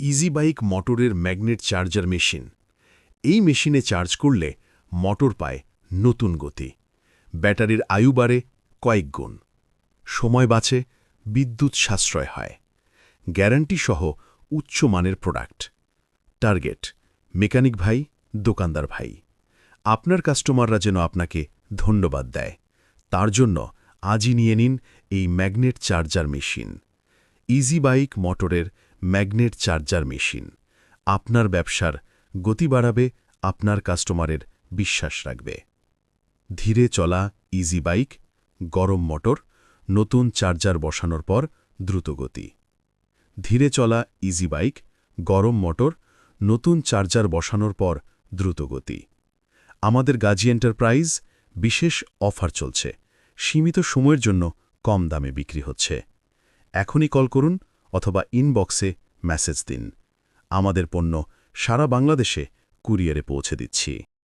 Easy bike মোটরের magnet charger machine এই মেশিনে চার্জ করলে মোটর পায় নতুন গতি। ব্যাটারির আয়ু বাড়ে কয়েক গুণ। সময় বাঁচে, বিদ্যুৎ সাশ্রয় হয়। গ্যারান্টি সহ উচ্চ মানের প্রোডাক্ট টার্গেট, মেকানিক ভাই, দোকানদার ভাই। আপনার কাস্টমাররা যেন আপনাকে ধন্যবাদ দেয়। তার জন্য আজই নিয়ে নিন এই magnet charger machine easy bike মোটরের ম্যাগনেট চার্জার মেশিন আপনার ব্যবসার গতি বাড়াবে, আপনার কাস্টমারের বিশ্বাস রাখবে। ধীরে চলা ইজি বাইক গরম মোটর নতুন চার্জার বসানোর পর দ্রুতগতি ধীরে চলা ইজি বাইক গরম মোটর নতুন চার্জার বসানোর পর দ্রুতগতি আমাদের গাজী এন্টারপ্রাইজ বিশেষ অফার চলছে। সীমিত সময়ের জন্য কম দামে বিক্রি হচ্ছে। এখনই কল করুন অথবা ইনবক্সে মেসেজ দিন। আমাদের পণ্য সারা বাংলাদেশে কুরিয়ারে পৌঁছে দিচ্ছি।